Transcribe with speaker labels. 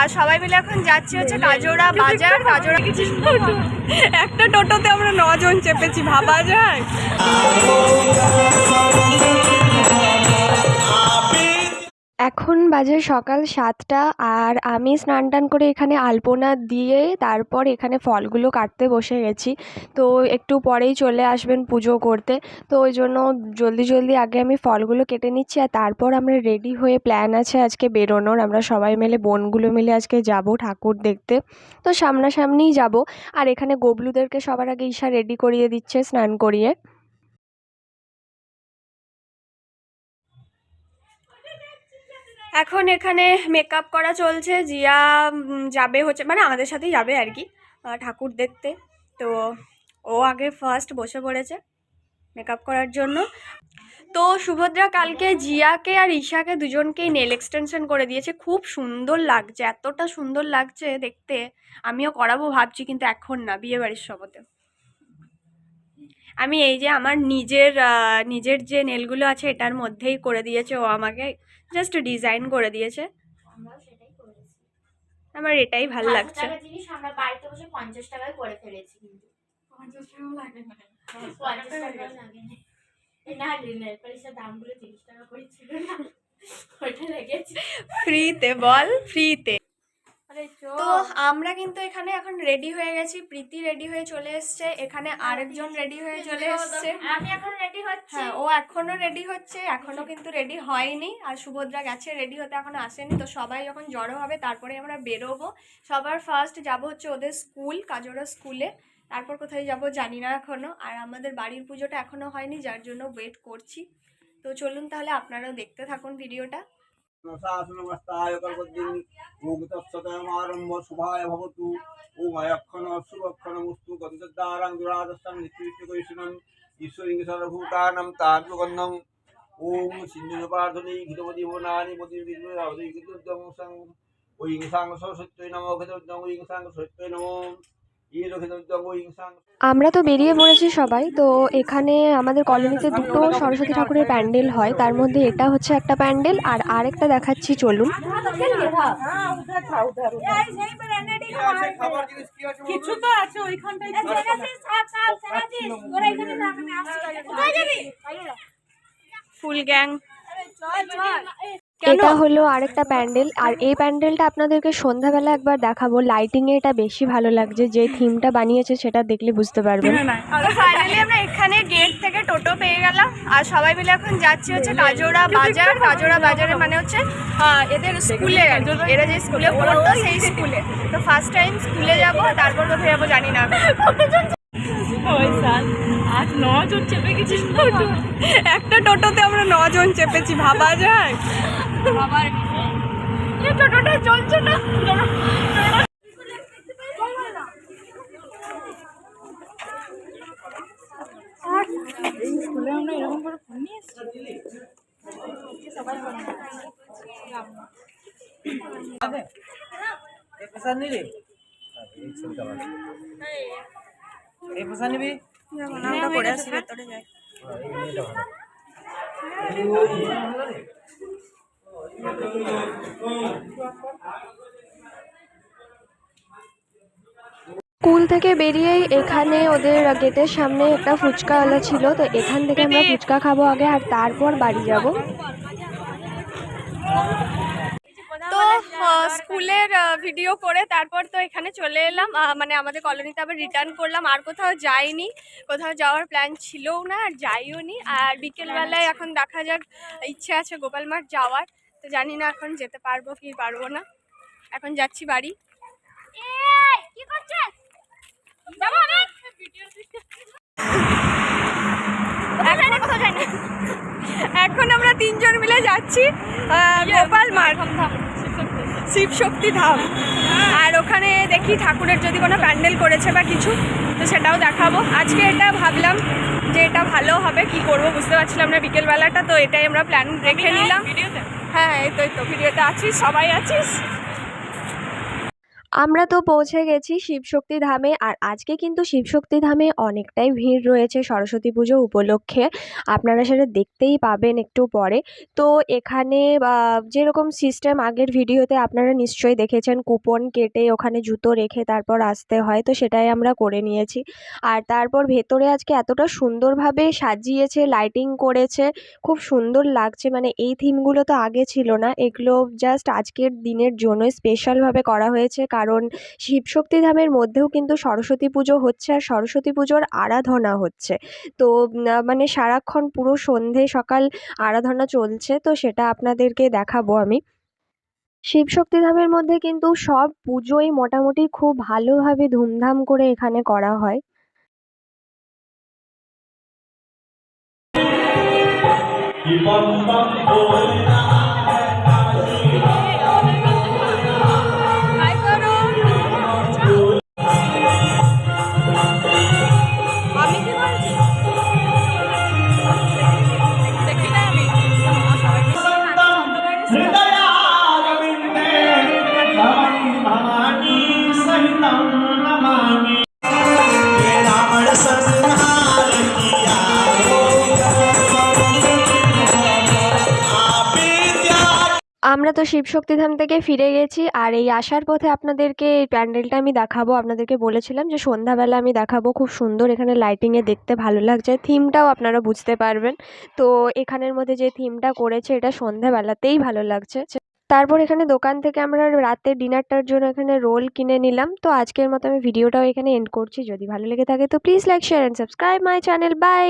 Speaker 1: আর সবাই মিলে এখন যাচ্ছি হচ্ছে কাজোড়া বাজার, কাজোড়া একটা টোটোতে আমরা নজন চেপেছি, ভাবা যায়।
Speaker 2: এখন বাজে সকাল সাতটা আর আমি স্নান টান করে এখানে আলপনা দিয়ে তারপর এখানে ফলগুলো কাটতে বসে গেছি। তো একটু পরেই চলে আসবেন পুজো করতে। তো ওই জন্য জলদি জলদি আগে আমি ফলগুলো কেটে নিচ্ছি আর তারপর আমরা রেডি হয়ে প্ল্যান আছে আজকে বেরোনোর। আমরা সবাই মিলে, বোনগুলো মিলে আজকে যাব ঠাকুর দেখতে। তো সামনাসামনিই যাব। আর এখানে গবলুদেরকে সবার আগে ঈশা রেডি করিয়ে দিচ্ছে স্নান করিয়ে।
Speaker 1: এখন এখানে মেকআপ করা চলছে, জিয়া যাবে হচ্ছে মানে আমাদের সাথেই যাবে আর কি ঠাকুর দেখতে। তো ও আগে ফার্স্ট বসে পড়েছে মেকআপ করার জন্য। তো সুভদ্রা কালকে জিয়াকে আর ঈশাকে দুজনকেই নেল এক্সটেনশন করে দিয়েছে। খুব সুন্দর লাগছে, এতটা সুন্দর লাগছে দেখতে। আমিও করাবো ভাবছি, কিন্তু এখন না, বিয়ে বাড়ির শপথে। আমি এই যে আমার নিজের নিজের যে নেলগুলো আছে, এটার মধ্যেই করে দিয়েছে ও আমাকে। জাস্ট ডিজাইন করে দিয়েছে।
Speaker 3: আমরাও সেটাই করেছি।
Speaker 1: আমার এটাই ভালো লাগছে।
Speaker 3: জিনিস আমরা বাড়িতে বসে পঞ্চাশ টাকায় করে ফেলেছি কিন্তু। পঞ্চাশ টাকাও লাগে না। এই না। নেল পালিশের দামগুলো তিরিশ টাকা করে না। ওইটা লেগেছে।
Speaker 1: ফ্রিতে বল ফ্রিতে তো আমরা কিন্তু এখানে এখন রেডি হয়ে গেছি। প্রীতি রেডি হয়ে চলে এসছে। এখানে আরেকজন রেডি হয়ে চলে এসছে।
Speaker 3: আমি এখন রেডি হচ্ছি।
Speaker 1: হ্যাঁ ও এখনও রেডি হচ্ছে। এখনও কিন্তু রেডি হয়নি। আর সুভদ্রা গেছে রেডি হতে এখনও আসেনি। তো সবাই যখন জড়ো হবে তারপরে আমরা বেরোবো। সবার ফার্স্ট যাব হচ্ছে ওদের স্কুল কাজোড়া স্কুলে তারপর কোথায় যাব জানি না এখনও। আর আমাদের বাড়ির পুজোটা এখনও হয়নি যার জন্য ওয়েট করছি। তো চলুন তাহলে আপনারাও দেখতে থাকুন ভিডিওটা
Speaker 4: শাসনমস্তায় কল্পদ্দিন ওম তৎসতমারম্ভ শুভায় ভবতু ওম অয়ক্ষণ শুভক্ষণমস্তু গন্ধদ্বারাং দুরাদস্তাং নিত্যনিত্যকৈষ্ণম ঈশ্বরিং সর্বভূতানাং তাদ্গন্ধং ওম সিন্ধুপার্ধনী ঘিতপতি ভুবনানি পতি বিদ্যুদ্দং সং ওইং সাং সত্যই নমো ঘিতোদ্দং ওইং
Speaker 2: আমরা তো বেরিয়ে পড়েছি সবাই তো এখানে আমাদের কলোনিতে দুটো সরস্বতী ঠাকুরের প্যান্ডেল হয়। তার মধ্যে এটা হচ্ছে একটা প্যান্ডেল আর আরেকটা দেখাচ্ছি চলুন।
Speaker 5: কিছু তো আছে ওইখানটায়।
Speaker 1: Full gang.
Speaker 2: এটা হলো আরেকটা প্যান্ডেল। আর এই প্যান্ডেলটা আপনাদেরকে সন্ধ্যাবেলা একবার দেখাবো। লাইটিং এ এটা বেশি ভালো লাগছে। যে থিমটা বানিয়েছে সেটা দেখলে বুঝতে পারবেন।
Speaker 1: ফাইনালি আমরা এখানে গেট থেকে টোটো পেয়ে গেলাম। আর সবাই মিলে এখন যাচ্ছি হচ্ছে কাজোড়া বাজার। কাজোড়া বাজারে মানে হচ্ছে এদের স্কুলে এরা যে স্কুলে পড়তো সেই স্কুলে। তো ফার্স্ট টাইম স্কুলে যাব তারপর কোথায় যাব জানি না।
Speaker 5: আট নজন চেপে টোটো
Speaker 1: একটা টোটোতে আমরা নজন চেপেছি ভাবা যায়।
Speaker 5: বাবার
Speaker 1: এ টোটোটা চলছে না।
Speaker 5: স্কুলে আমরা এরকম করে ফোন নিয়ে এসেছি।
Speaker 2: স্কুল থেকে বেরিয়েই এখানে ওদের গেটের সামনে একটা ফুচকাওয়ালা ছিল, তো এখান থেকে আমরা ফুচকা খাব আগে আর তারপর বাড়ি যাব।
Speaker 1: তো স্কুলের ভিডিও করে তারপর তো এখানে চলে এলাম। মানে আমাদের কলোনিতে আবার রিটার্ন করলাম। আর কোথাও যাইনি, কোথাও যাওয়ার প্ল্যান ছিলও না আর যাইও নি আর বিকেলবেলায় এখন দেখা যাক, ইচ্ছে আছে গোপাল মাঠ যাওয়ার। তো জানি না এখন যেতে পারব কি পারব না। এখন যাচ্ছি বাড়ি। এখন আমরা তিনজন মিলে যাচ্ছি গোপাল মাঠ শিব শক্তি ধাম। আর ওখানে দেখি ঠাকুরের যদি কোনো প্যান্ডেল করেছে বা কিছু তো সেটাও দেখাবো। আজকে এটা ভাবলাম যে এটা ভালো হবে কি করব বুঝতে পারছিলাম না বিকেলবেলাটা তো এটাই আমরা প্ল্যান রেখে নিলাম। হ্যাঁ এই তো এই তো ভিডিওতে আছিস সবাই আছিস?
Speaker 2: আমরা তো পৌঁছে গেছি শিবশক্তি ধামে আর আজকে কিন্তু শিবশক্তি ধামে অনেকটাই ভিড় রয়েছে সরস্বতী পুজো উপলক্ষে। আপনারা সেটা দেখতেই পাবেন একটু পরে। তো এখানে যেরকম সিস্টেম আগের ভিডিওতে আপনারা নিশ্চয়ই দেখেছেন কুপন কেটে ওখানে জুতো রেখে তারপর আসতে হয়, তো সেটাই আমরা করে নিয়েছি। আর তারপর ভেতরে আজকে এতটা সুন্দরভাবে সাজিয়েছে লাইটিং করেছে, খুব সুন্দর লাগছে। মানে এই থিমগুলো তো আগে ছিল না, এগুলো জাস্ট আজকের দিনের জন্য স্পেশালভাবে করা হয়েছে। কারণ শিবশক্তি ধামের মধ্যেও কিন্তু সরস্বতী পুজো হচ্ছে আর সরস্বতী পুজোর আরাধনা হচ্ছে। তো মানে সারাক্ষণ পুরো সন্ধে সকাল আরাধনা চলছে, তো সেটা আপনাদেরকে দেখাবো আমি। শিবশক্তি ধামের মধ্যে কিন্তু সব পুজোই মোটামুটি খুব ভালোভাবে ধুমধাম করে এখানে করা হয়।
Speaker 1: আমি
Speaker 2: আমরা তো শিবশক্তি ধাম থেকে ফিরে গেছি, আর এই আসার পথে আপনাদেরকে এই প্যান্ডেলটা আমি দেখাবো। আপনাদেরকে বলেছিলাম যে সন্ধ্যাবেলা আমি দেখাবো, খুব সুন্দর এখানে লাইটিংয়ে দেখতে ভালো লাগছে। থিমটাও আপনারা বুঝতে পারবেন। তো এখানের মধ্যে যে থিমটা করেছে, এটা সন্ধ্যাবেলাতেই ভালো লাগছে। তারপর এখানে দোকান থেকে আমরা রাতে ডিনারটার জন্য এখানে রোল কিনে নিলাম। তো আজকের মতো আমি ভিডিওটাও এখানে এন্ড করছি। যদি ভালো লেগে থাকে তো please like share and subscribe my channel bye